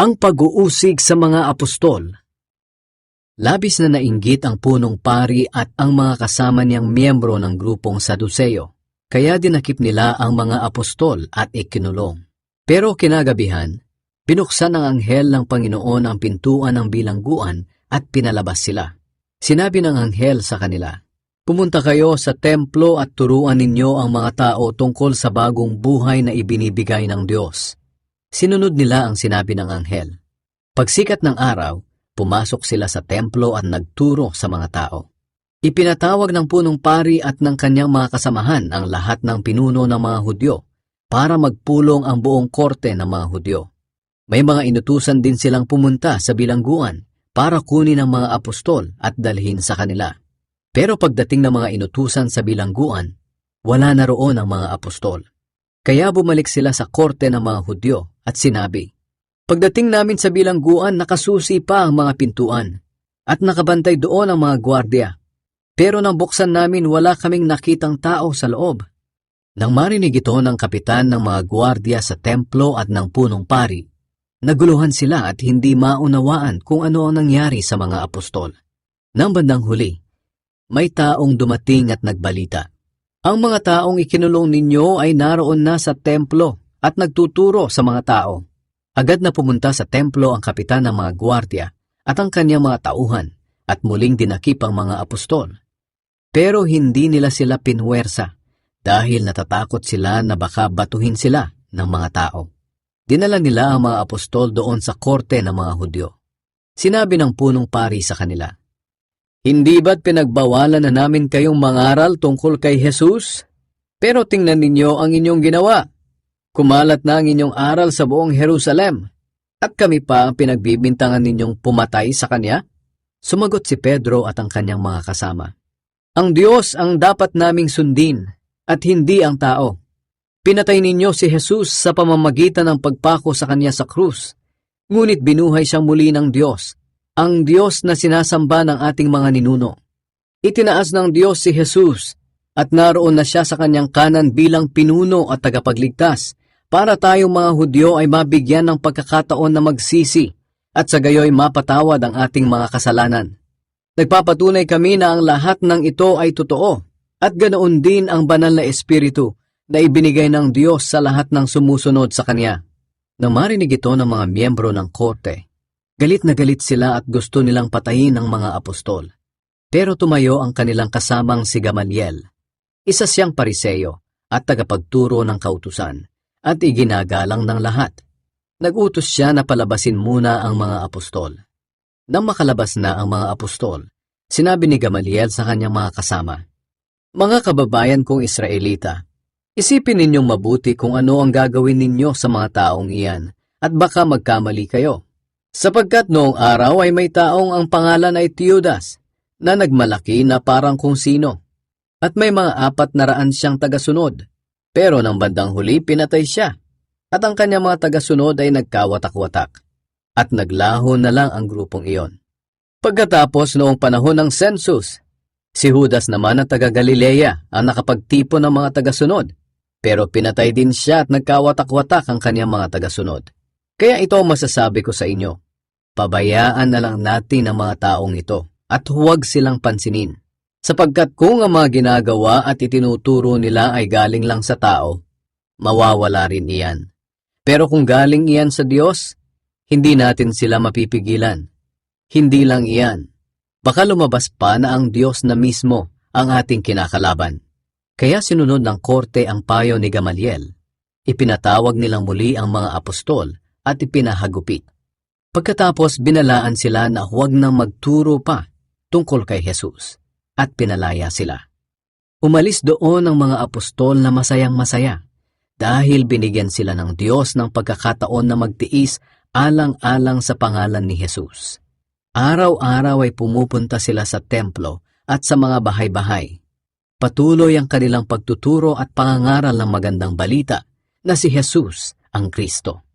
Ang pag-uusig sa mga apostol Labis na nainggit ang punong pari at ang mga kasama niyang miyembro ng grupong Saduseo, kaya dinakip nila ang mga apostol at ikinulong. Pero kinagabihan, binuksan ng anghel ng Panginoon ang pintuan ng bilangguan at pinalabas sila. Sinabi ng anghel sa kanila, Pumunta kayo sa templo at turuan ninyo ang mga tao tungkol sa bagong buhay na ibinibigay ng Diyos. Sinunod nila ang sinabi ng anghel. Pagsikat ng araw, pumasok sila sa templo at nagturo sa mga tao. Ipinatawag ng punong pari at ng kanyang mga kasamahan ang lahat ng pinuno ng mga Hudyo para magpulong ang buong korte ng mga Hudyo. May mga inutusan din silang pumunta sa bilangguan para kunin ang mga apostol at dalhin sa kanila. Pero pagdating ng mga inutusan sa bilangguan, wala na roon ang mga apostol. Kaya bumalik sila sa korte ng mga Hudyo at sinabi, Pagdating namin sa bilangguan, nakasusi pa ang mga pintuan at nakabantay doon ang mga gwardya. Pero nang buksan namin, wala kaming nakitang tao sa loob. Nang marinig ito ng kapitan ng mga gwardya sa templo at ng punong pari, naguluhan sila at hindi maunawaan kung ano ang nangyari sa mga apostol. Nang bandang huli, may taong dumating at nagbalita. Ang mga taong ikinulong ninyo ay naroon na sa templo at nagtuturo sa mga tao. Agad na pumunta sa templo ang kapitan ng mga gwardya at ang kanyang mga tauhan at muling dinakip ang mga apostol. Pero hindi nila sila pinwersa dahil natatakot sila na baka batuhin sila ng mga tao. Dinala nila ang mga apostol doon sa korte ng mga Hudyo. Sinabi ng punong pari sa kanila, Hindi ba't pinagbawalan na namin kayong mangaral tungkol kay Jesus? Pero tingnan ninyo ang inyong ginawa. Kumalat na ang inyong aral sa buong Jerusalem. At kami pa ang pinagbibintangan ninyong pumatay sa kanya? Sumagot si Pedro at ang kanyang mga kasama. Ang Diyos ang dapat naming sundin at hindi ang tao. Pinatay ninyo si Jesus sa pamamagitan ng pagpako sa kanya sa krus. Ngunit binuhay siyang muli ng Diyos, ang Diyos na sinasamba ng ating mga ninuno. Itinaas ng Diyos si Jesus at naroon na siya sa kanyang kanan bilang pinuno at tagapagligtas para tayong mga Hudyo ay mabigyan ng pagkakataon na magsisi at sa gayoy mapatawad ang ating mga kasalanan. Nagpapatunay kami na ang lahat ng ito ay totoo at ganoon din ang banal na espiritu na ibinigay ng Diyos sa lahat ng sumusunod sa Kanya. Nang marinig ito ng mga miyembro ng korte, galit na galit sila at gusto nilang patayin ang mga apostol. Pero tumayo ang kanilang kasamang si Gamaliel. Isa siyang pariseyo at tagapagturo ng kautusan at iginagalang ng lahat. Nagutos siya na palabasin muna ang mga apostol. Nang makalabas na ang mga apostol, sinabi ni Gamaliel sa kanyang mga kasama, Mga kababayan kong Israelita, isipin ninyong mabuti kung ano ang gagawin ninyo sa mga taong iyan at baka magkamali kayo. Sapagkat noong araw ay may taong ang pangalan ay Teudas na nagmalaki na parang kung sino. At may mga apat na raan siyang tagasunod. Pero nang bandang huli pinatay siya. At ang kanyang mga tagasunod ay nagkawatak-watak. At naglaho na lang ang grupong iyon. Pagkatapos noong panahon ng census, si Judas naman ang taga Galilea ang nakapagtipo ng mga tagasunod. Pero pinatay din siya at nagkawatak-watak ang kanyang mga tagasunod. Kaya ito masasabi ko sa inyo. Pabayaan na lang natin ang mga taong ito at huwag silang pansinin. Sapagkat kung ang mga ginagawa at itinuturo nila ay galing lang sa tao, mawawala rin iyan. Pero kung galing iyan sa Diyos, hindi natin sila mapipigilan. Hindi lang iyan. Baka lumabas pa na ang Diyos na mismo ang ating kinakalaban. Kaya sinunod ng korte ang payo ni Gamaliel. Ipinatawag nilang muli ang mga apostol at ipinahagupit. Pagkatapos binalaan sila na huwag nang magturo pa tungkol kay Jesus at pinalaya sila. Umalis doon ang mga apostol na masayang masaya dahil binigyan sila ng Diyos ng pagkakataon na magtiis alang-alang sa pangalan ni Jesus. Araw-araw ay pumupunta sila sa templo at sa mga bahay-bahay. Patuloy ang kanilang pagtuturo at pangangaral ng magandang balita na si Jesus ang Kristo.